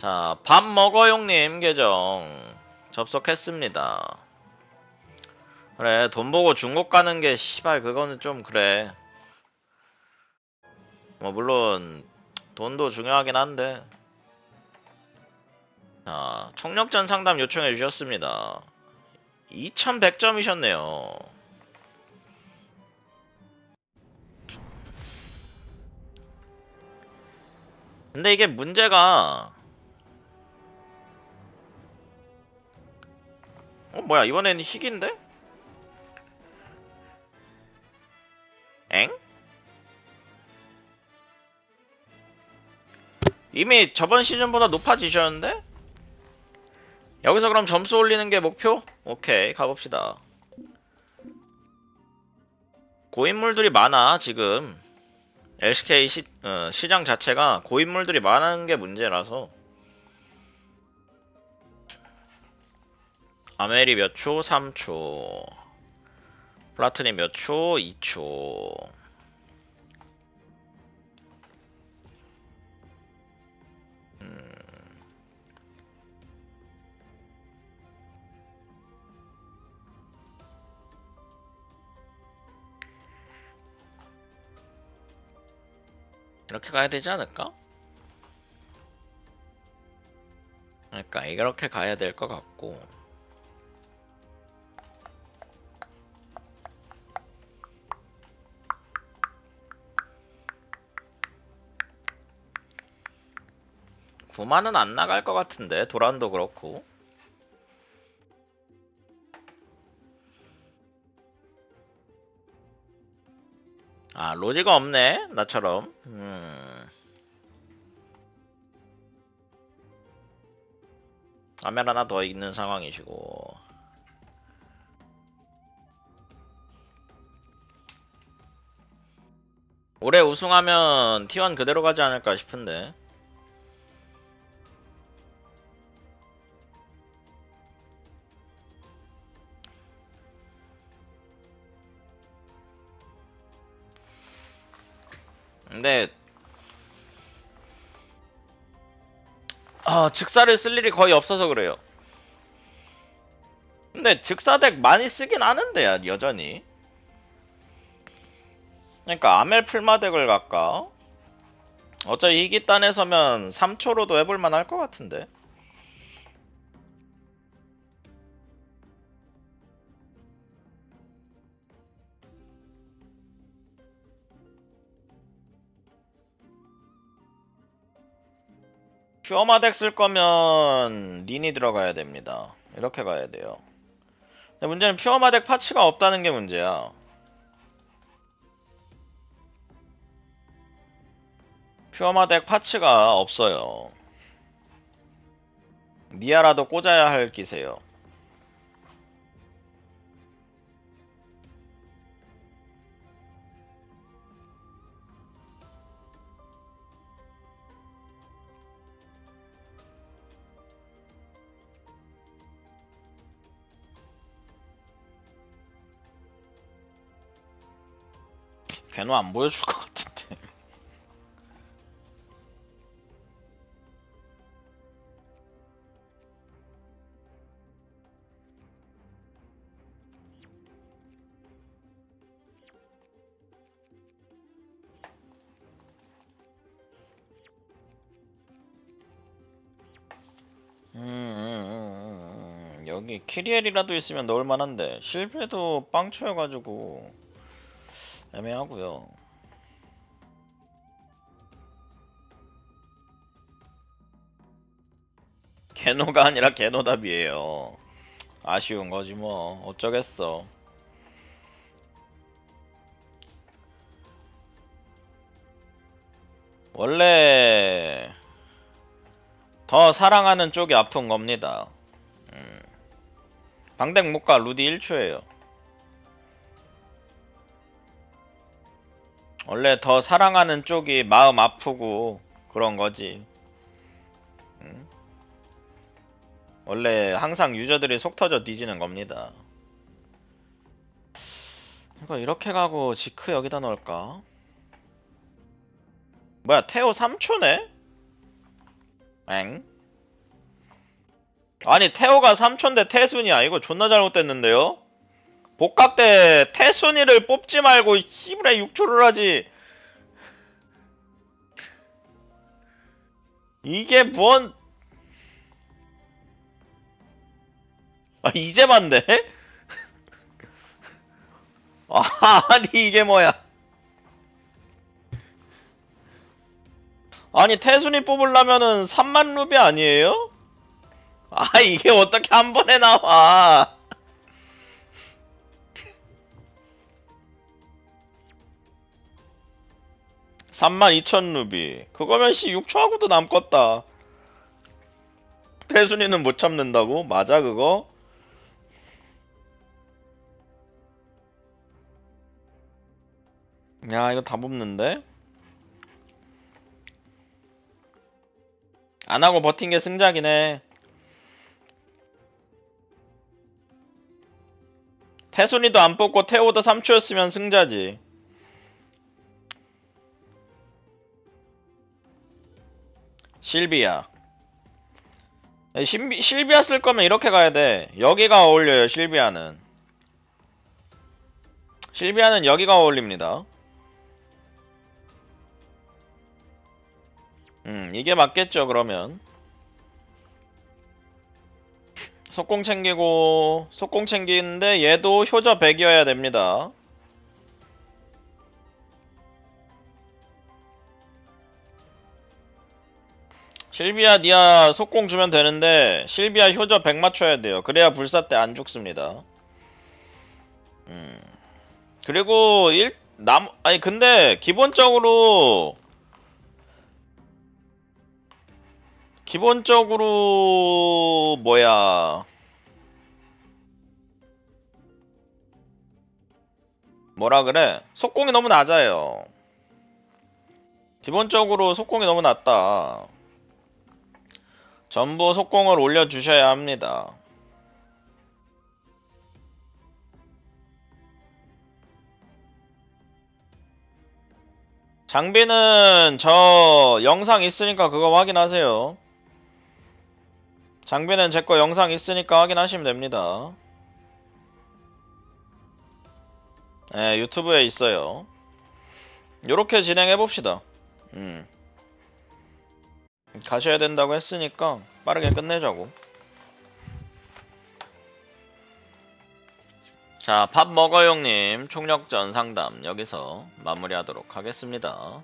자, 밥 먹어용님 계정 접속했습니다. 그래, 돈 보고 중국 가는 게 씨발 그거는 좀 그래. 뭐 물론 돈도 중요하긴 한데. 자, 청력전 상담 요청해 주셨습니다. 2100점이셨네요. 근데 이게 문제가 어 뭐야 이번엔 희귀인데? 엥? 이미 저번 시즌보다 높아지셨는데? 여기서 그럼 점수 올리는 게 목표? 오케이 가봅시다 고인물들이 많아 지금 LCK 시, 어, 시장 자체가 고인물들이 많은 게 문제라서 아멜이 몇 초? 3초 플라튼이 몇 초? 2초 음. 이렇게 가야 되지 않을까? 그러니까 이렇게 가야 될 것 같고 구만은 안 나갈 것 같은데 도란도 그렇고. 아 로지가 없네 나처럼. 음. 아멜 하나 더 있는 상황이시고. 올해 우승하면 T1 그대로 가지 않을까 싶은데 근데 아 즉사를 쓸 일이 거의 없어서 그래요. 근데 즉사덱 많이 쓰긴 하는데 여전히. 그러니까 아멜 풀마덱을 갈까? 어차피 이기단에 서면 3초로도 해볼만 할 것 같은데. 퓨어마덱 쓸 거면 린이 들어가야 됩니다. 이렇게 가야 돼요. 근데 문제는 퓨어마덱 파츠가 없다는 게 문제야. 퓨어마덱 파츠가 없어요. 니아라도 꽂아야 할 기세요. 걔는 안 보여줄 것 같은데. 음, 음, 음, 음. 여기 키리엘이라도 있으면 넣을 만한데 실베도 빵초여가지고 애매하고요. 개노가 아니라 개노답이에요. 아쉬운 거지 뭐 어쩌겠어. 원래 더 사랑하는 쪽이 아픈 겁니다. 음. 방댕 못가 루디 1초예요. 원래 더 사랑하는 쪽이 마음 아프고 그런 거지. 응? 원래 항상 유저들이 속 터져 뒤지는 겁니다. 이거 이렇게 가고 지크 여기다 넣을까? 뭐야 테오 3초네? 엥? 아니 태호가 3초인데 태순이야 이거 존나 잘못됐는데요? 복각 때 태순이를 뽑지 말고 씨부레 6초를 하지 이게 뭔 아 이제 봤네? 아, 아니 이게 뭐야 아니 태순이 뽑으려면은 3만 루비 아니에요? 아 이게 어떻게 한 번에 나와 32,000 루비 그거면 씨 6초하고도 남겠다 태순이는 못 참는다고? 맞아 그거? 야 이거 다 뽑는데? 안 하고 버틴 게 승자기네. 태순이도 안 뽑고 태호도 3초였으면 승자지. 실비아. 에, 신비, 실비아 쓸 거면 이렇게 가야 돼. 여기가 어울려요, 실비아는. 실비아는 여기가 어울립니다. 음, 이게 맞겠죠, 그러면. 속공 챙기고, 속공 챙기는데 얘도 효저 100이어야 됩니다. 실비아 니아 속공 주면 되는데 실비아 효저 100 맞춰야 돼요. 그래야 불사 때 안 죽습니다. 음. 그리고 일, 남, 아니 근데 기본적으로 기본적으로 뭐야 뭐라 그래 속공이 너무 낮아요 기본적으로 속공이 너무 낮다 전부 속공을 올려주셔야 합니다 장비는 저 영상 있으니까 그거 확인하세요 장비는 제 거 영상 있으니까 확인하시면 됩니다. 네, 유튜브에 있어요. 요렇게 진행해 봅시다. 음. 가셔야 된다고 했으니까 빠르게 끝내자고. 자, 밥 먹어 용님 총력전 상담 여기서 마무리하도록 하겠습니다.